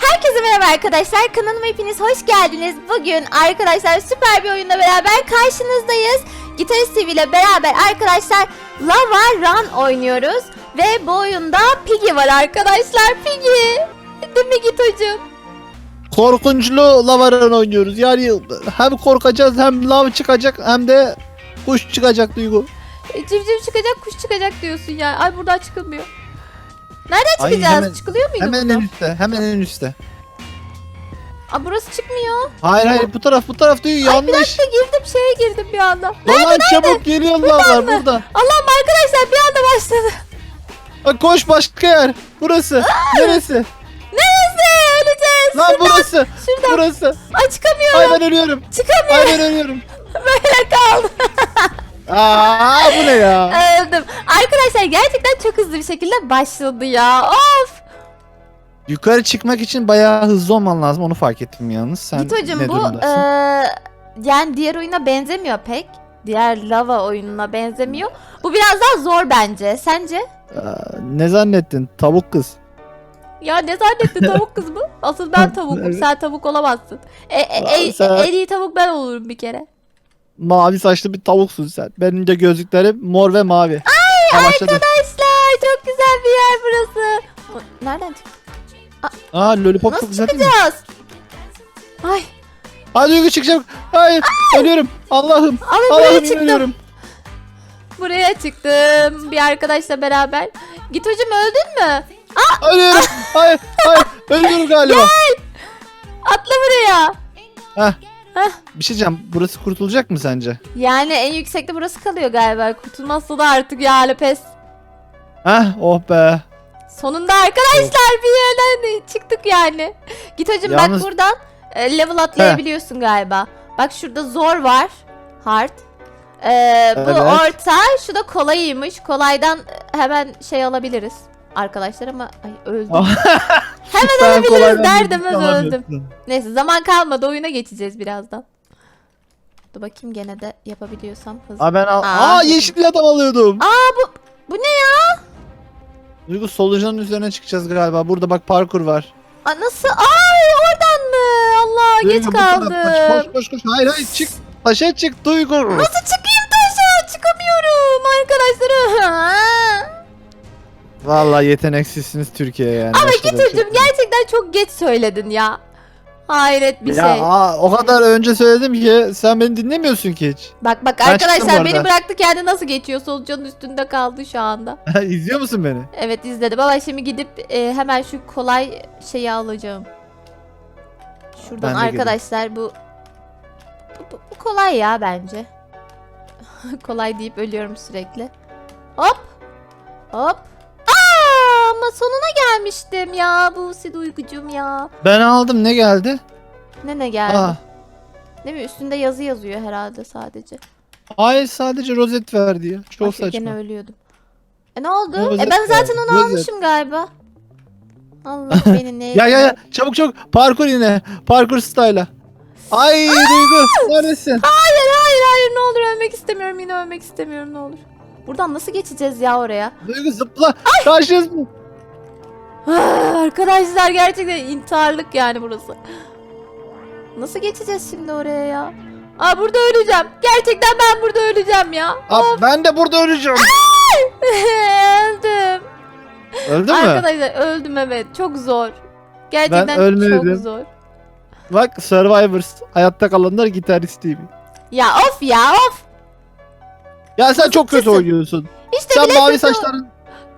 Herkese merhaba arkadaşlar. Kanalıma hepiniz hoş geldiniz. Bugün arkadaşlar süper bir oyunla beraber karşınızdayız. Gitarist TV ile beraber arkadaşlar Lava Run oynuyoruz. Ve bu oyunda Piggy var arkadaşlar. Piggy. Değil mi Gitocuğum? Korkunçlu lavaran oynuyoruz. Yani hem korkacağız hem lav çıkacak hem de kuş çıkacak Duygu. E, Civciv çıkacak, kuş çıkacak diyorsun ya. Ay buradan çıkılmıyor. Nereden Ay, çıkacağız? hemen- Çıkılıyor muydu Hemen en buradan? üstte. Hemen en üstte. Aa, burası çıkmıyor. Hayır hayır bu taraf bu taraf Duygu Ay bir yanlış. dakika girdim şeye girdim bir anda. Ulan çabuk geliyor lavlar burada. Allah'ım arkadaşlar bir anda başladı. Ha, koş başka yer. Burası. Neresi? Neresi? Öleceğiz. Lan burası. Şuradan. Burası. Ay çıkamıyorum. Ay ben ölüyorum. Çıkamıyorum. Ay ben ölüyorum. Böyle kaldım. Aa bu ne ya? Öldüm. Arkadaşlar gerçekten çok hızlı bir şekilde başladı ya. Of. Yukarı çıkmak için bayağı hızlı olman lazım onu fark ettim yalnız. Sen Gito'cum ne bu durumdasın? eee, yani diğer oyuna benzemiyor pek. Diğer lava oyununa benzemiyor. Bu biraz daha zor bence. Sence? Aa, ne zannettin? Tavuk kız. Ya ne zannettin tavuk kız mı? Asıl ben tavukum. Sen tavuk olamazsın. E, e, e- sen- en iyi tavuk ben olurum bir kere. Mavi saçlı bir tavuksun sen. Benim de gözlüklerim mor ve mavi. Ay Arkadaşlar çok güzel bir yer burası. Nereden çık? Aa lollipop çok Nasıl güzel değil mi? çıkacağız? Ay Hadi Duygu çıkacağım. Hayır ölüyorum. Allah'ım. ama buraya Allah'ım çıktım. ölüyorum. Buraya çıktım bir arkadaşla beraber. Git hocam öldün mü? Ölüyorum. hayır hayır. Ölüyorum galiba. Atla buraya. Heh. Bir şey diyeceğim. Burası kurtulacak mı sence? Yani en yüksekte burası kalıyor galiba. Kurtulmazsa da artık ya pes. Heh oh be. Sonunda arkadaşlar bir yerden çıktık yani. Git hocam Yalnız- bak buradan e, level atlayabiliyorsun galiba. Bak şurada zor var. Hard. Ee, bu Evet. orta. Şu da kolayıymış. Kolaydan e, hemen şey alabiliriz. Arkadaşlar ama ay öldüm. Hemen Sen alabiliriz kolaydan derdim müzik öldüm. Neyse zaman kalmadı oyuna geçeceğiz birazdan. Dur bakayım gene de yapabiliyorsam hızlı. Aa ben al. Aa. Aa yeşil adam alıyordum. Aa bu bu ne ya? Duygu solucanın üzerine çıkacağız galiba. Burada bak parkur var. Aa, nasıl? Ay oradan mı? Allah geç Duygu, bu tarafa kaldım. Koş koş koş. Hayır hayır çık. Taşa çık Duygu. Nasıl çıkayım taşa? Çıkamıyorum arkadaşlar. Vallahi yeteneksizsiniz Türkiye yani. Ama şey yok. gerçekten çok geç söyledin ya. Hayret bir ya şey. aa, o kadar önce söyledim ki sen beni dinlemiyorsun ki hiç. Bak bak Ben çıktım bu arkadaşlar beni bıraktı kendi nasıl geçiyor solucanın üstünde kaldı şu anda. İzliyor musun beni? Evet izledim ama şimdi gidip e, hemen şu kolay şeyi alacağım. Şuradan Ben de geleyim. arkadaşlar bu, bu, bu- bu kolay ya bence. kolay deyip ölüyorum sürekli. Hop. Hop. Aa, sonuna gelmiştim ya bu duygucum ya. Ben aldım ne geldi? Ne ne geldi? Aa, Değil mi? Üstünde yazı yazıyor herhalde sadece. hayır sadece rozet verdi ya. Çok Ay, saçma. Gene ölüyordum. E ne oldu? Rozet e ben zaten onu rozet. almışım galiba. Allah beni ne Ya ya ya çabuk çabuk parkur yine. Parkur style'a. Ay Duygu neredesin? Hayır hayır hayır ne olur ölmek istemiyorum yine ölmek istemiyorum ne olur. Buradan nasıl geçeceğiz ya oraya? Duygu zıpla. Karşıyız mı? Ah, Arkadaşlar gerçekten intiharlık yani burası. Nasıl geçeceğiz şimdi oraya ya? Aa burada öleceğim. Gerçekten ben burada öleceğim ya. Aa, ben de burada öleceğim. Öldüm. Öldün mü? Arkadaşlar öldüm evet. Çok zor. Gerçekten Ben çok ölmedim. zor. Bak Survivors. Hayatta kalanlar gitarist TV. Ya of ya of. Ya sen çok kötü oynuyorsun. İşte Sen mavi saçların...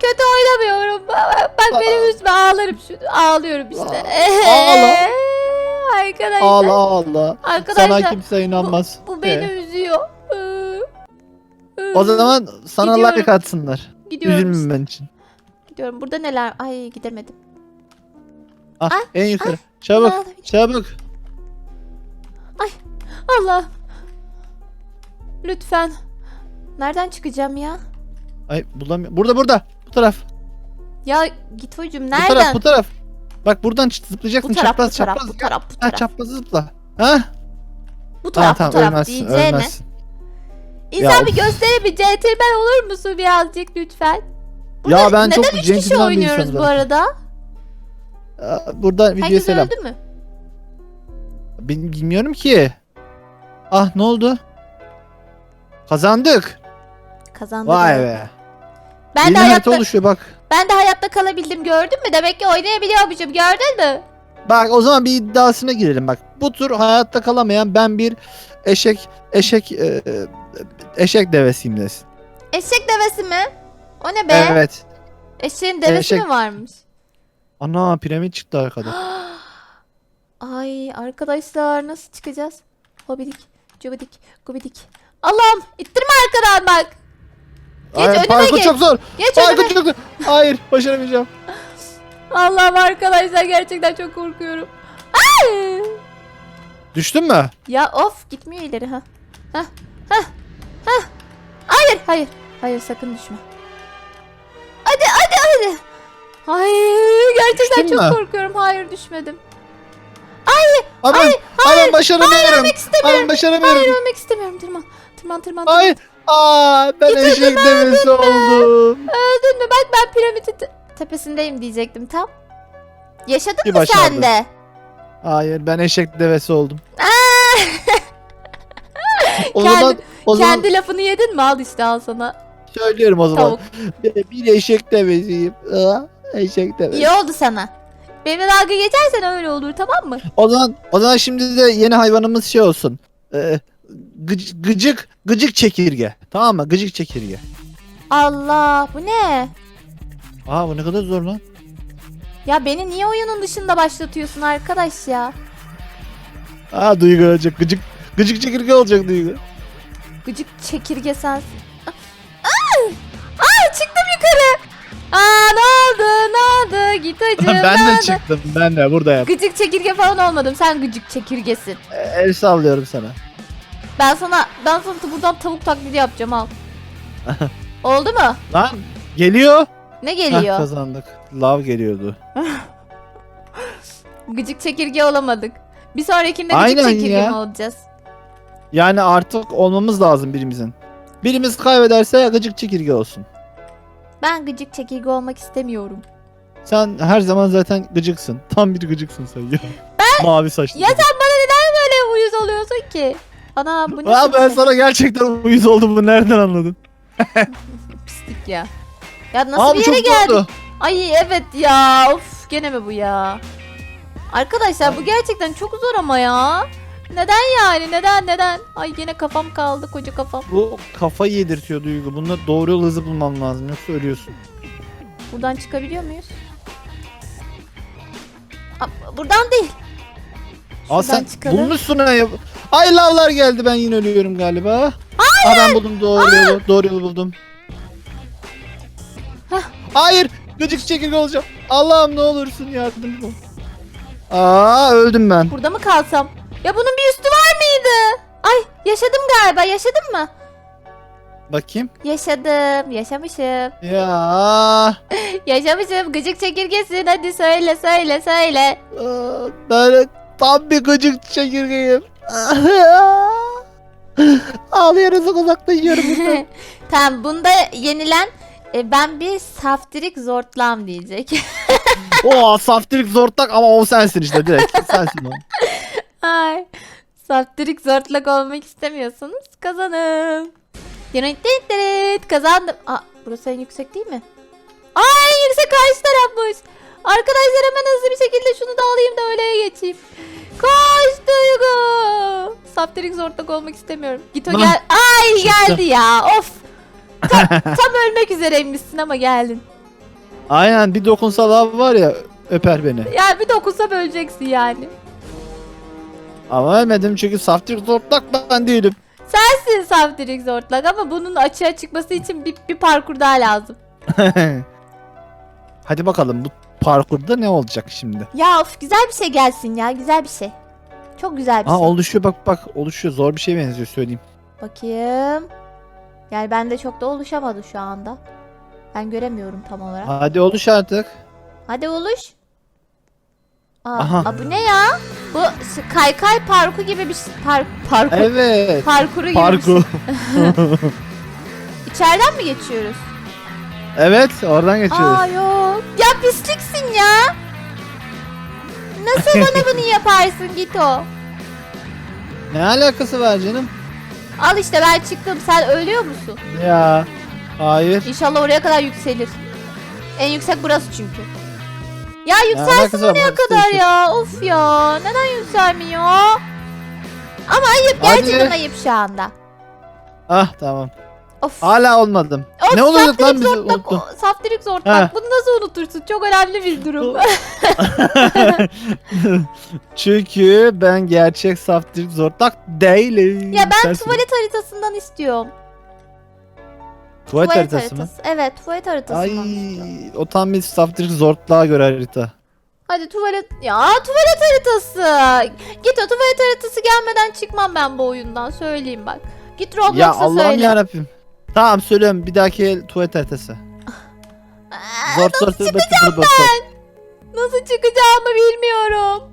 kötü oynamıyorum. Bak bak beni üzme ağlarım şu ağlıyorum işte. Ağla. Arkadaşlar. Ağla ağla. Arkadaşlar Sana kimse inanmaz. bu beni Ee, üzüyor. O zaman sana Gidiyorum. like atsınlar. gidiyorum. Üzülmemen için. Gidiyorum. Burada neler? Ay gidemedim. Ah, Ay, en yukarı. Çabuk, Ağla. çabuk. Allah. Lütfen. Nereden çıkacağım ya? Ay bulamıyorum. Burada burada. Bu taraf. Ya git hocam Bu nereden? taraf, bu taraf. Bak buradan çıt- Bu zıplayacaksın. taraf, bu çapraz, taraf, çapraz. bu taraf, bu Ha, taraf. çapraz zıpla. Ha? Bu taraf, tamam, bu taraf ölmezsin, diyeceğine. ölmezsin. İnsan Ya bir gösteri bir centilmen olur musun birazcık lütfen? Ya ben Neden çok üç kişi oynuyoruz bu arada? Aa, Buradan videoya Herkes selam. öldü mü? Bil- Bilmiyorum ki. Ah ne oldu? Kazandık. Kazandı. Vay be. Ben Yeni de harita hayatta oluşuyor bak. ben de hayatta kalabildim gördün mü? Demek ki oynayabiliyormuşum gördün mü? Bak o zaman bir iddiasına girelim bak. Bu tur hayatta kalamayan ben bir eşek eşek e, e, eşek devesiyim desin. Eşek devesi mi? O ne be? Evet. Eşeğin devesi Eşek- mi varmış? Ana piramit çıktı arkada. Ay arkadaşlar nasıl çıkacağız? Hobidik, cubidik, gubidik. Allah'ım ittirme arkadan bak. Geç Ay, önüme parkur geç. çok zor. Geç Parkur önüme. çok zor. Hayır başaramayacağım. Allah'ım arkadaşlar gerçekten çok korkuyorum. Ay! Düştün mü? Ya of gitmiyor ileri ha. Hah hah hah. Hayır hayır. Hayır sakın düşme. Hadi hadi hadi. Ay gerçekten Düştün çok mü? korkuyorum. Hayır düşmedim. Ama ben, ama ben başaramıyorum. Ölmek istemiyorum. Ama başaramıyorum. Hayır ölmek istemiyorum. Tırman. Tırman tırman. Hayır. Aa ben Gittin eşek mi, devesi oldum. Öldün mü? Bak ben piramidin te- tepesindeyim diyecektim tam. Yaşadın Bir mı sen başardın. de? Hayır ben eşek devesi oldum. O Kendi- zaman o zaman kendi lafını yedin mi? Al işte al sana. söylüyorum o zaman. Tavuk. Bir eşek devesiyim. Aa, eşek devesi. İyi oldu sana. Benimle dalga geçersen öyle olur tamam mı? O zaman o zaman şimdi de yeni hayvanımız şey olsun. Ee, gıc- gıcık gıcık çekirge. Tamam mı? Gıcık çekirge. Allah bu ne? Aa bu ne kadar zor lan. Ya beni niye oyunun dışında başlatıyorsun arkadaş ya? Aa Duygu olacak. Gıcık gıcık çekirge olacak Duygu. Gıcık çekirge sensin. Aa! Aa, çıktım yukarı. Aa ne oldu ne oldu git hacım ben ne de oldu? çıktım. Ben de buradayım. Gıcık çekirge falan olmadım sen gıcık çekirgesin. Ee, El sallıyorum sana. Ben sana ben sana t- buradan tavuk taklidi yapacağım al. Oldu mu? Lan geliyor. Ne Heh, geliyor? kazandık. Lav geliyordu. Gıcık çekirge olamadık. Bir sonrakinde gıcık Aynen çekirge ya. mi olacağız? Yani artık olmamız lazım birimizin. Birimiz kaybederse gıcık çekirge olsun. Ben gıcık çekirge olmak istemiyorum. Sen her zaman zaten gıcıksın. Tam bir gıcıksın sen ya. Mavi saçlı. Ya sen bana neden böyle uyuz oluyorsun ki? Ana bu ne Aa, ben sana gerçekten uyuz oldum. Bu nereden anladın? pislik ya. Ya nasıl Aa bu bir yere geldik? Ay evet ya. Of gene mi bu ya? Arkadaşlar bu gerçekten çok zor ama ya. Neden yani? Neden neden? Ay gene kafam kaldı koca kafam. Bu kafayı yedirtiyor Duygu. Bunda doğru yol hızı bulman lazım. Yoksa ölüyorsun. Buradan çıkabiliyor muyuz? Aa, buradan değil. Aa Şuradan sen çıkalım. bulmuşsun ha. ya. Ay lavlar geldi. Ben yine ölüyorum galiba. Hayır. Aa, ben buldum doğru yolu. Doğru yolu buldum. Hah. Hayır. Gıcık çekirge olacağım. Allah'ım ne olursun yardım ol. Aa öldüm ben. Burada mı kalsam? Ya bunun bir üstü var mıydı? Ay yaşadım galiba. Yaşadım mı? Bakayım. Yaşadım. Yaşamışım. Ya. Yaşamışım. Gıcık çekirgesin. Hadi söyle söyle söyle. Aa, Ben tam bir gıcık çekirgeyim. Ağlayarak uzaklaşıyorum buradan. tamam bunda yenilen e, ben bir saftirik zortlam diyecek. Oo saftirik zortlak ama o sensin işte direkt. Sensin o. Ay. Saftirik zortlak olmak istemiyorsanız kazanın. Kazandım. Aa, burası en yüksek değil mi? Aa en yüksek karşı tarafmış. Arkadaşlar hemen hızlı bir şekilde şunu da alayım da öyle geçeyim. Koş Duygu. Saftirik zortlak olmak istemiyorum. Git o Lan, gel. Ay çıktı. geldi ya. Of. Tam, tam ölmek üzereymişsin ama geldin. Aynen bir dokunsa lav var ya öper beni. Yani bir dokunsam öleceksin yani. Ama ölmedim çünkü saftirik zortlak ben değilim. Sensin saftirik zortlak ama bunun açığa çıkması için bir, bir parkur daha lazım. Hadi bakalım bu parkurda ne olacak şimdi? Ya of güzel bir şey gelsin ya güzel bir şey. Çok güzel bir Aa şey. oluşuyor bak bak oluşuyor zor bir şey benziyor söyleyeyim. Bakayım. Yani bende çok da oluşamadı şu anda. Ben göremiyorum tam olarak. Hadi oluş artık. Hadi oluş. Aa, Aha. aa, bu ne ya? Bu kaykay parku gibi bir şey. Par parkur. Evet. Parkuru gibi bir şey. İçeriden mi geçiyoruz? evet oradan geçiyoruz. Aa yok. Ya pisliksin ya. Nasıl bana bunu yaparsın git o. Ne alakası var canım? Al işte ben çıktım sen ölüyor musun? Ya. Hayır. İnşallah oraya kadar yükselir. En yüksek burası çünkü. Ya yükselsin alakası var? Bak, kadar ya. Of ya. Neden yükselmiyor? Ama ayıp Hadi. gerçekten ayıp şu anda. Ah tamam. Of. Hala olmadım. Of, ne oluyorduk lan bizi unuttum. Saftirik zortlak. Ha. Bunu nasıl unutursun? Çok önemli bir durum. Çünkü ben gerçek saftirik zortlak değilim. ya ben Sensin. tuvalet haritasından istiyorum. Tuvalet haritası mı? Evet tuvalet haritasından Ay o tam bir saftirik zortluğa göre harita. Hadi tuvalet... Ya tuvalet haritası. Git o tuvalet haritası gelmeden çıkmam ben bu oyundan söyleyeyim bak. Git ya Roblox'a Allah'ım söyle. yarabbim. Tamam söylüyorum bir dahaki el tuvalet haritası. Aa, Zort zort nasıl çıkacağım zort. Nasıl çıkacağımı bilmiyorum.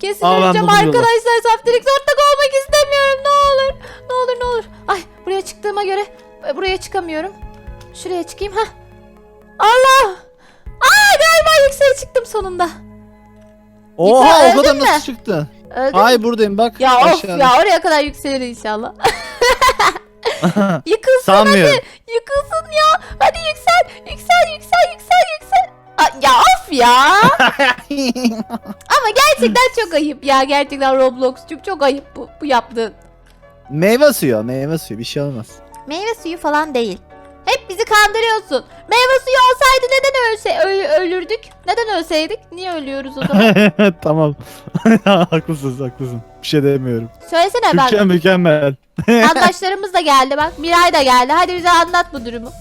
Kesin Aa, ben öleceğim arkadaşlar. Saftirik zortlak olmak istemiyorum. Ne olur. Ne olur ne olur. Ay buraya çıktığıma göre buraya çıkamıyorum. Şuraya çıkayım. ha. Allah. Aa galiba yükseğe çıktım sonunda. Oha öldün o kadar nasıl? Öldüm. Ay buradayım bak. ya of aşağıda. ya oraya kadar yükselir inşallah. Yıkılsın Sanmıyorum. yıkılsın ya. Hadi yüksel yüksel yüksel yüksel yüksel. Aa, ya of ya. Ama gerçekten çok ayıp ya. Gerçekten Roblox çok çok ayıp bu, bu yaptığın. meyve suyu meyve suyu bir şey olmaz. Meyve suyu falan değil. Hep bizi kandırıyorsun. Meyve suyu olsaydı neden ölse öl- ölürdük? Neden ölseydik? Niye ölüyoruz o zaman? tamam. haklısın haklısın. Bir şey demiyorum. Söylesene Türkçe bak. mükemmel. Arkadaşlarımız da geldi bak. Miray da geldi. Hadi bize anlat bu durumu.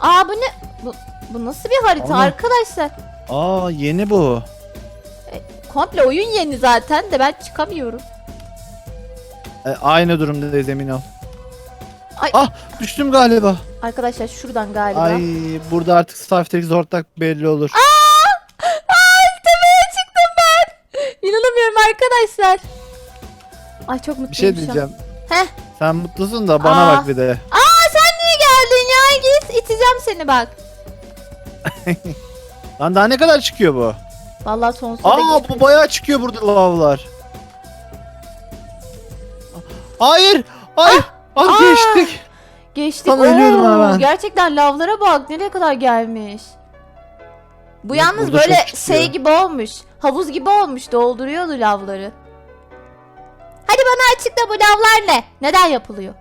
Aa bu ne? Bu, bu nasıl bir harita Ama- arkadaşlar? Aa yeni bu. Komple oyun yeni zaten de ben çıkamıyorum. E, aynı durumdayız emin ol. Ay. Ah düştüm galiba. Arkadaşlar şuradan galiba. Ay burada artık saftirik zortlak belli olur. Ay tepeye çıktım ben. İnanamıyorum arkadaşlar. Ay çok mutluyum Bir şey diyeceğim. Heh. Sen mutlusun da bana Aa. bak bir de. Aa sen niye geldin ya? Git iteceğim seni bak. Lan daha ne kadar çıkıyor bu? Vallahi sonsuza Aa dek- bu bayağı çıkıyor burada lavlar. Hayır. Hayır. Aa. geçtik. Geçtik. Tam ölüyordum Oo, hemen. Gerçekten lavlara bak nereye kadar gelmiş. Bu Evet, yalnız burada böyle çok çıkıyor. şey gibi olmuş. Havuz gibi olmuş dolduruyordu lavları. Hadi bana açıkla bu lavlar ne? Neden yapılıyor?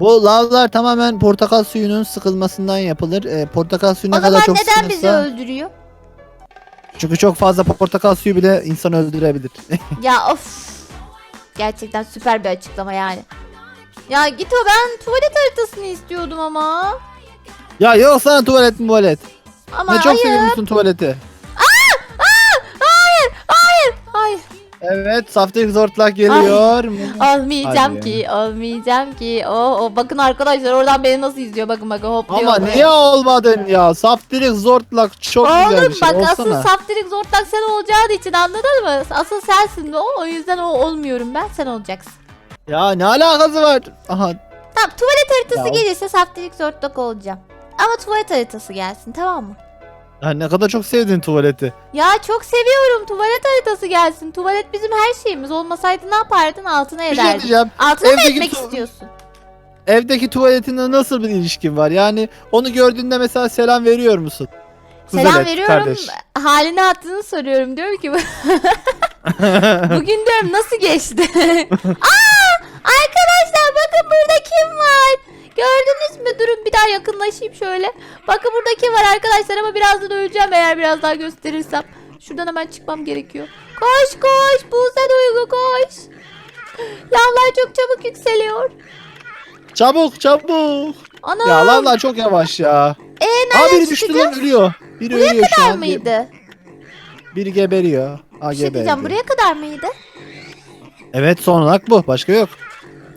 Bu lavlar tamamen portakal suyunun sıkılmasından yapılır. Ee, portakal suyu ne kadar zaman çok neden bizi sıkılırsa- öldürüyor? Çünkü çok fazla portakal suyu bile insanı öldürebilir. Ya of. Gerçekten süper bir açıklama yani. Ya git o ben tuvalet haritasını istiyordum ama. ya yok sana tuvalet tuvalet. Ama Ne çok hayır. seviyorsun tuvaleti. Hayır. Hayır. Hayır. Evet saftirik zortlak geliyor. Almayacağım Hadi. ki, almayacağım ki. O, o bakın arkadaşlar oradan beni nasıl izliyor bakın bakın hopluyor. Ama böyle. niye olmadın ya? Saftirik zortlak çok güzel Oğlum bir şey. bak Olsana. asıl saftirik zortlak sen olacağın için anladın mı? Asıl sensin o o yüzden o olmuyorum ben sen olacaksın. Ya ne alakası var? Aha Tamam tuvalet haritası Ya. gelirse saftirik zortlak olacağım. Ama tuvalet haritası gelsin tamam mı? ya ne kadar çok sevdin tuvaleti. Ya çok seviyorum tuvalet haritası gelsin. Tuvalet bizim her şeyimiz. Olmasaydı ne yapardın altına Bir şey ederdin. diyeceğim. Altına mı Evdeki etmek tu- istiyorsun? Evdeki tuvaletinle nasıl bir ilişkin var? Yani onu gördüğünde mesela selam veriyor musun? Selam veriyorum. kardeş. Halini hattını soruyorum. Diyorum ki bugün diyorum nasıl geçti? Aa! Arkadaşlar bakın burada kim var? Gördünüz mü? Durun bir daha yakınlaşayım şöyle. Bakın burada kim var arkadaşlar ama birazdan öleceğim eğer biraz daha gösterirsem. Şuradan hemen çıkmam gerekiyor. Koş koş Buse Duygu koş. Lavlar çok çabuk yükseliyor. çabuk çabuk. Ana Ya lavlar çok yavaş ya. E, Aa biri düştü çıkacağız? lan ölüyor. Biri Buraya ölüyor şu kadar an. mıydı? Biri geberiyor. Aa, Bir şey diyeceğim geberdi. buraya kadar mıydı? Evet son olarak bu. Başka yok.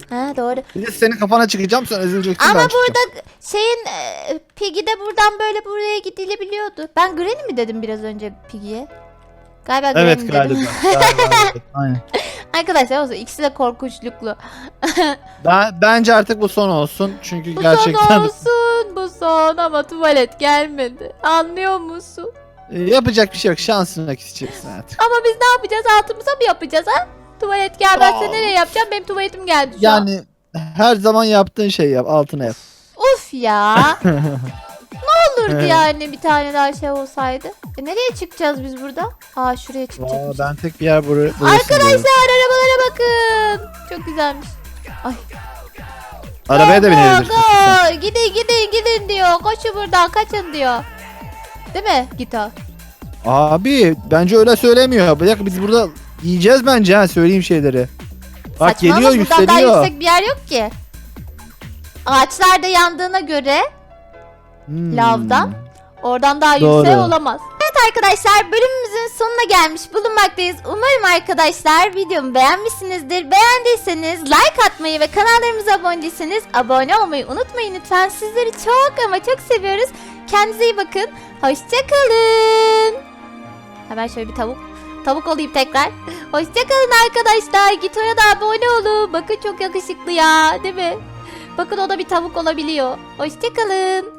Ha doğru. Bir de senin kafana çıkacağım sen ezileceksin Ama ben çıkacağım. burada şeyin e, Piggy de buradan böyle buraya gidilebiliyordu. Ben Granny mi dedim biraz önce Piggy'ye? Galiba Evet Granny galiba. dedim. Galiba, evet. Aynen. Arkadaşlar olsun ikisi de korkunçluklu. Ben, bence artık bu son olsun. Çünkü Bu gerçekten son olsun bu son ama tuvalet gelmedi. Anlıyor musun? Ee, yapacak bir şey yok. Şansına küseceksin artık. Ama biz ne yapacağız? Altımıza mı yapacağız ha? Tuvalet gelmezse Aa. nereye yapacağım? Benim tuvaletim geldi şu an. Yani her zaman yaptığın şey yap. Altına yap. Of ya. ne olurdu yani bir tane daha şey olsaydı? E, nereye çıkacağız biz burada? Aa şuraya Aa, çıkacağız. ben tek bir yer buraya. Arkadaşlar arabalara bakın. Çok güzelmiş. Ay. Arabaya da Go, binebilirsin. go. Gidin gidin gidin diyor. Koşun buradan kaçın diyor. Değil mi Gito? Abi bence öyle söylemiyor. Dakika biz burada yiyeceğiz bence ha söyleyeyim şeyleri. Bak Saçmalama, geliyor buradan daha yükseliyor. yüksek bir yer yok ki. Ağaçlar da yandığına göre Hmm. lavdan. oradan daha Doğru. yüksek olamaz. Evet arkadaşlar bölümümüzün sonuna gelmiş bulunmaktayız. Umarım arkadaşlar videomu beğenmişsinizdir. Beğendiyseniz like atmayı ve kanallarımıza abone değilseniz abone olmayı unutmayın lütfen. Sizleri çok ama çok seviyoruz. Kendinize iyi bakın. Hoşçakalın. Hemen şöyle bir tavuk. Tavuk olayım tekrar. Hoşçakalın arkadaşlar. Gitar'a da abone olun. Bakın çok yakışıklı ya değil mi? Bakın o da bir tavuk olabiliyor. Hoşçakalın.